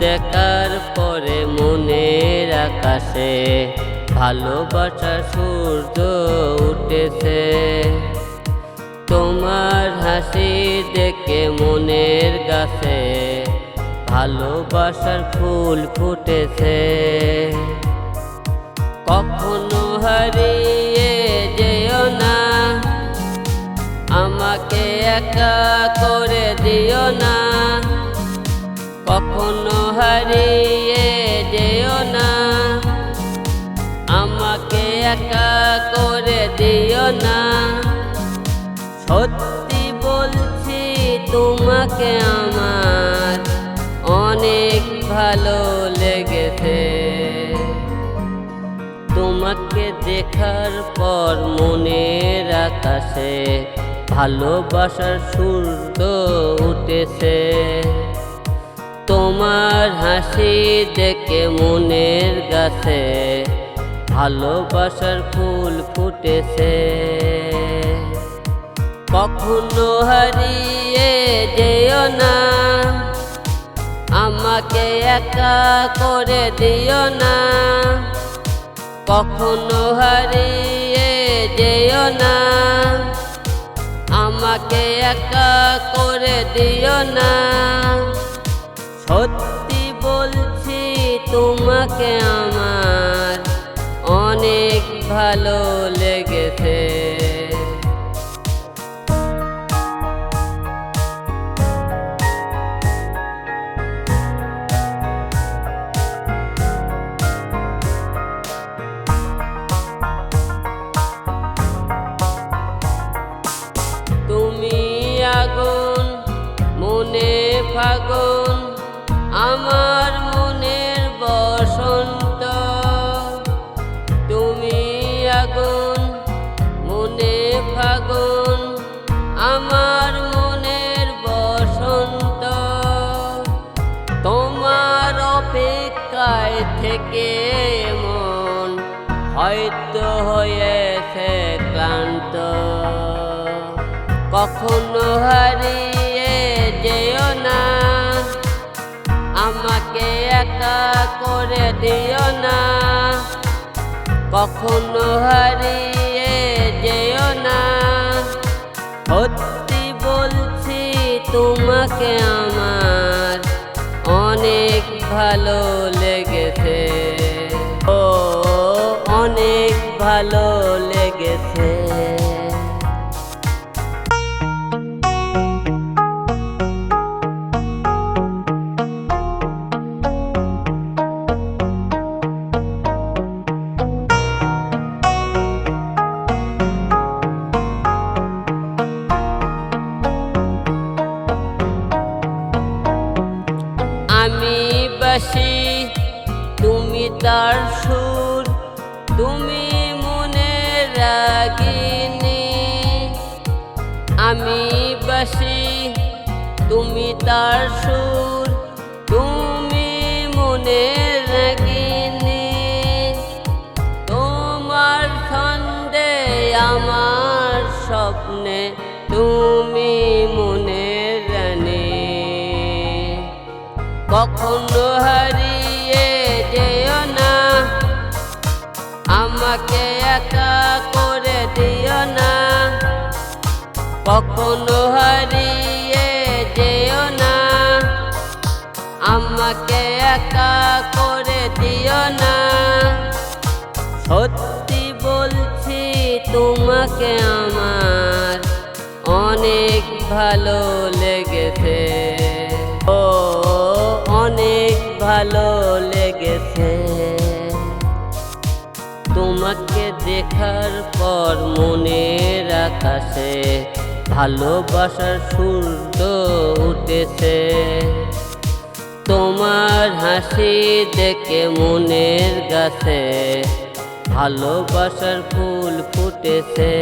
দেখার পরে মনের আকাশে ভালোবাসার সূর্য উঠেছে। তোমার হাসি দেখে মনের গাছে ভালোবাসার ফুল ফুটেছে। কখনো হারিয়ে যেও না, আমাকে একা করে দিও না। কখনো হারিয়ে যেও না। আমাকে একা করে দিও না। সত্যি বলছি তোমাকে আমার অনেক ভালো লেগেছে। তোমাকে দেখার পর মনের আকাশে ভালোবাসার সূর্য উঠেছে। তোমার হাসি দেখে মনের গাছে ভালোবাসার ফুল ফুটেছে। কখনো হারিয়ে যেও না, আমাকে একা করে দিও না। কখনো হারিয়ে যেও না, আমাকে একা করে দিও না। সত্যি বলছি তোমাকে আমার অনেক ভালো লেগেছে। তুমি আগুন মনে ফাগুন মনের বসন্ত। তুমি মনে ফাগুন, আমার মনের বসন্ত। তোমার থেকে মন হয়তো হয়েছে ক্লান্ত। কখনো হারিয়ে যেও না। একা করে দিও না। কখনো হারিয়ে যেও না। সত্যি বলছি তোমাকে আমার অনেক ভালো লেগেছে। ও, অনেক ভালো লেগেছে। তার সুর তুমি মনে রাগিনি। আমি বাসি, তুমি তার সুর তুমি মনে রাগিনি। তোমার ছন্দে আমার স্বপ্নে তুমি মনে রানী। কখনো হারিয়ে না আমাকে একা করে দিও না। কখনো হারিয়ে যেও না। আমাকে একা করে দিও না। সত্যি বলছি তোমাকে আমার অনেক ভালো লেগেছে। দেখার পর মনের আকাশে ভালোবাসার সূর্য উঠেছে। তোমার হাসি দেখে মনের গাছে ভালোবাসার ফুল ফুটেছে।